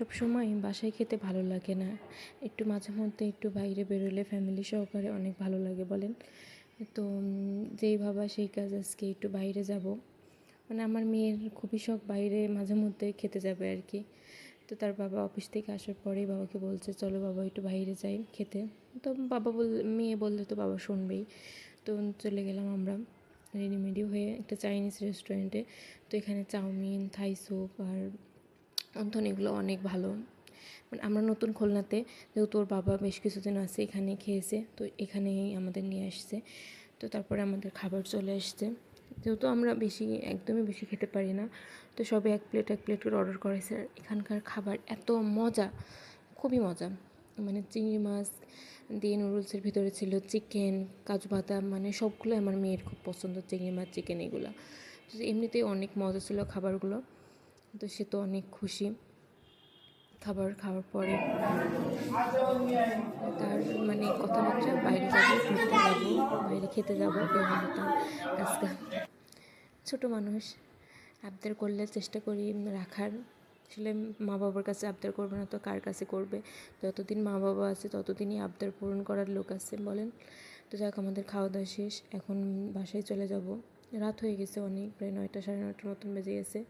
সবসময় বাসায় খেতে ভালো লাগে না। একটু মাঝে মধ্যে একটু বাইরে বেরোলে ফ্যামিলি সহকারে অনেক ভালো লাগে, বলেন। তো যেই ভাবা সেই কাজ আজকে একটু বাইরে যাব। মানে আমার মেয়ের খুবই শখ বাইরে মাঝে মধ্যে খেতে যাবে আর কি। তো তার বাবা অফিস থেকে আসার পরেই বাবাকে বলছে, চলো বাবা একটু বাইরে যাই খেতে। তো বাবা বল, মেয়ে বললে তো বাবা শুনবেই। তো চলে গেলাম আমরা রেডিমেডি হয়ে একটা চাইনিজ রেস্টুরেন্টে তো এখানে চাউমিন থাই স্যুপ আর অন্থন এগুলো অনেক ভালো। মানে আমরা নতুন খুলনাতে যেহেতু ওর বাবা বেশ কিছুদিন আছে এখানে খেয়েছে, তো এখানেই আমাদের নিয়ে আসছে। তো তারপরে আমাদের খাবার চলে আসছে। যেহেতু আমরা বেশি, একদমই বেশি খেতে পারি না, তো সবে এক প্লেট এক প্লেট করে অর্ডার করেছে। আর এখানকার খাবার এত মজা, খুবই মজা। মানে চিংড়ি মাছ দিয়ে নুডলসের ভিতরে ছিল চিকেন কাজু বাদাম মানে সবগুলো আমার মেয়ের খুব পছন্দ, চিংড়ি মাছ চিকেন এগুলো। তো এমনিতেই অনেক মজা ছিল খাবারগুলো। তো সে তো অনেক খুশি। খাবার খাওয়ার পরে তার মানে কথাবার্তা, বাইরে যাব, ঘুরতে যাব, বাইরে খেতে যাব এ তার আজকে। ছোটো মানুষ, আবদার করলে চেষ্টা করি রাখার। আসলে মা বাবার কাছে আবদার করবে না তো কার কাছে করবে? যতদিন মা বাবা আছে, ততদিনই আবদার পূরণ করার লোক আছে, বলেন। তো যাক, আমাদের খাওয়া দাওয়া শেষ। এখন বাসায় চলে যাব। রাত হয়ে গেছে অনেক, প্রায় নয়টা, সাড়ে নয়টার মতন বেজে গেছে।